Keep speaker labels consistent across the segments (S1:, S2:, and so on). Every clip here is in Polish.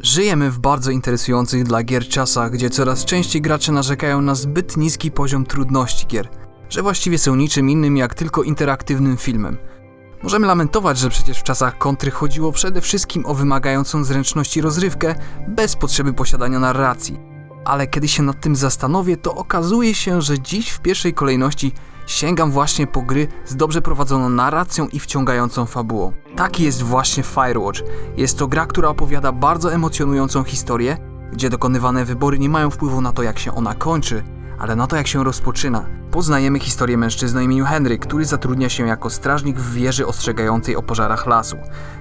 S1: Żyjemy w bardzo interesujących dla gier czasach, gdzie coraz częściej gracze narzekają na zbyt niski poziom trudności gier, że właściwie są niczym innym jak tylko interaktywnym filmem. Możemy lamentować, że przecież w czasach kontry chodziło przede wszystkim o wymagającą zręczności rozrywkę bez potrzeby posiadania narracji. Ale kiedy się nad tym zastanowię, to okazuje się, że dziś w pierwszej kolejności sięgam właśnie po gry z dobrze prowadzoną narracją i wciągającą fabułą. Taki jest właśnie Firewatch. Jest to gra, która opowiada bardzo emocjonującą historię, gdzie dokonywane wybory nie mają wpływu na to, jak się ona kończy, ale na to, jak się rozpoczyna. Poznajemy historię mężczyzny imieniu Henry, który zatrudnia się jako strażnik w wieży ostrzegającej o pożarach lasu.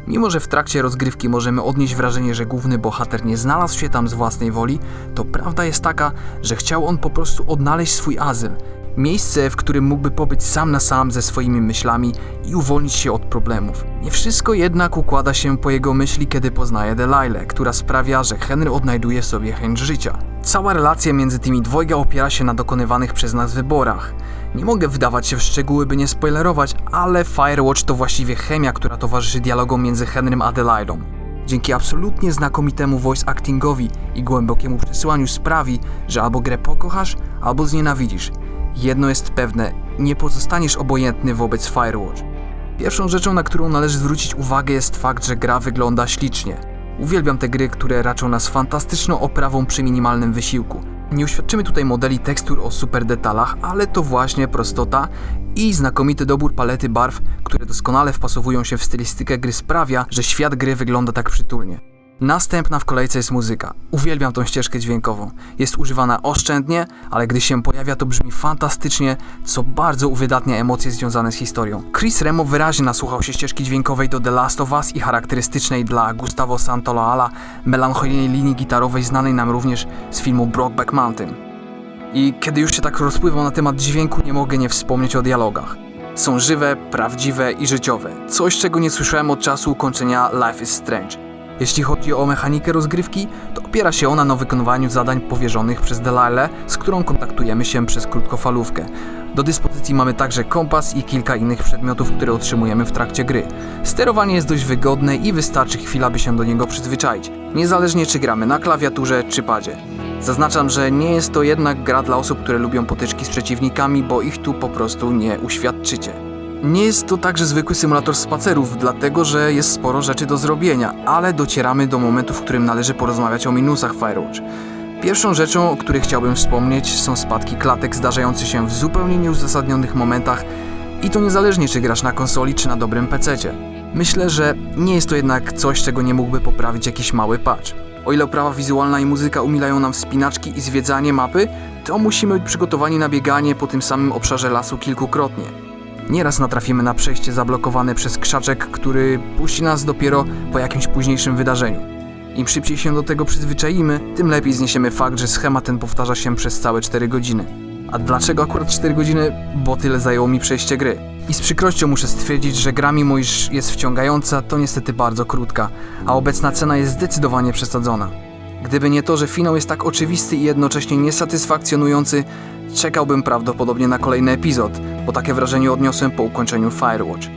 S1: Mimo, że w trakcie rozgrywki możemy odnieść wrażenie, że główny bohater nie znalazł się tam z własnej woli, to prawda jest taka, że chciał on po prostu odnaleźć swój azyl. Miejsce, w którym mógłby pobyć sam na sam ze swoimi myślami i uwolnić się od problemów. Nie wszystko jednak układa się po jego myśli, kiedy poznaje Delilah, która sprawia, że Henry odnajduje w sobie chęć życia. Cała relacja między tymi dwojga opiera się na dokonywanych przez nas wyborach. Nie mogę wdawać się w szczegóły, by nie spoilerować, ale Firewatch to właściwie chemia, która towarzyszy dialogom między Henrym a Delilą. Dzięki absolutnie znakomitemu voice actingowi i głębokiemu przesłaniu sprawi, że albo grę pokochasz, albo znienawidzisz. Jedno jest pewne, nie pozostaniesz obojętny wobec Firewatch. Pierwszą rzeczą, na którą należy zwrócić uwagę jest fakt, że gra wygląda ślicznie. Uwielbiam te gry, które raczą nas fantastyczną oprawą przy minimalnym wysiłku. Nie uświadczymy tutaj modeli tekstur o super detalach, ale to właśnie prostota i znakomity dobór palety barw, które doskonale wpasowują się w stylistykę gry sprawia, że świat gry wygląda tak przytulnie. Następna w kolejce jest muzyka. Uwielbiam tą ścieżkę dźwiękową. Jest używana oszczędnie, ale gdy się pojawia to brzmi fantastycznie, co bardzo uwydatnia emocje związane z historią. Chris Remo wyraźnie nasłuchał się ścieżki dźwiękowej do The Last of Us i charakterystycznej dla Gustavo Santaolalla melancholijnej linii gitarowej znanej nam również z filmu Brokeback Mountain. I kiedy już się tak rozpływam na temat dźwięku, nie mogę nie wspomnieć o dialogach. Są żywe, prawdziwe i życiowe. Coś, czego nie słyszałem od czasu ukończenia Life is Strange. Jeśli chodzi o mechanikę rozgrywki, to opiera się ona na wykonywaniu zadań powierzonych przez Delilah, z którą kontaktujemy się przez krótkofalówkę. Do dyspozycji mamy także kompas i kilka innych przedmiotów, które otrzymujemy w trakcie gry. Sterowanie jest dość wygodne i wystarczy chwila, by się do niego przyzwyczaić, niezależnie czy gramy na klawiaturze czy padzie. Zaznaczam, że nie jest to jednak gra dla osób, które lubią potyczki z przeciwnikami, bo ich tu po prostu nie uświadczycie. Nie jest to także zwykły symulator spacerów, dlatego że jest sporo rzeczy do zrobienia, ale docieramy do momentu, w którym należy porozmawiać o minusach Firewatch. Pierwszą rzeczą, o której chciałbym wspomnieć, są spadki klatek zdarzające się w zupełnie nieuzasadnionych momentach i to niezależnie czy grasz na konsoli czy na dobrym pececie. Myślę, że nie jest to jednak coś, czego nie mógłby poprawić jakiś mały patch. O ile oprawa wizualna i muzyka umilają nam wspinaczki i zwiedzanie mapy, to musimy być przygotowani na bieganie po tym samym obszarze lasu kilkukrotnie. Nieraz natrafimy na przejście zablokowane przez krzaczek, który puści nas dopiero po jakimś późniejszym wydarzeniu. Im szybciej się do tego przyzwyczaimy, tym lepiej zniesiemy fakt, że schemat ten powtarza się przez całe 4 godziny. A dlaczego akurat 4 godziny? Bo tyle zajęło mi przejście gry. I z przykrością muszę stwierdzić, że gra mimo iż jest wciągająca, to niestety bardzo krótka, a obecna cena jest zdecydowanie przesadzona. Gdyby nie to, że finał jest tak oczywisty i jednocześnie niesatysfakcjonujący, czekałbym prawdopodobnie na kolejny epizod, bo takie wrażenie odniosłem po ukończeniu Firewatch.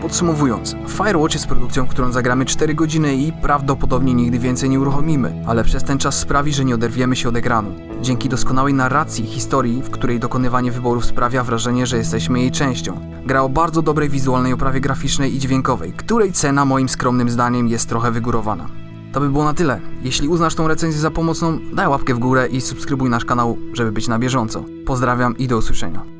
S1: Podsumowując, Firewatch jest produkcją, którą zagramy 4 godziny i prawdopodobnie nigdy więcej nie uruchomimy, ale przez ten czas sprawi, że nie oderwiemy się od ekranu. Dzięki doskonałej narracji i historii, w której dokonywanie wyborów sprawia wrażenie, że jesteśmy jej częścią. Gra o bardzo dobrej wizualnej oprawie graficznej i dźwiękowej, której cena moim skromnym zdaniem jest trochę wygórowana. To by było na tyle. Jeśli uznasz tą recenzję za pomocną, daj łapkę w górę i subskrybuj nasz kanał, żeby być na bieżąco. Pozdrawiam i do usłyszenia.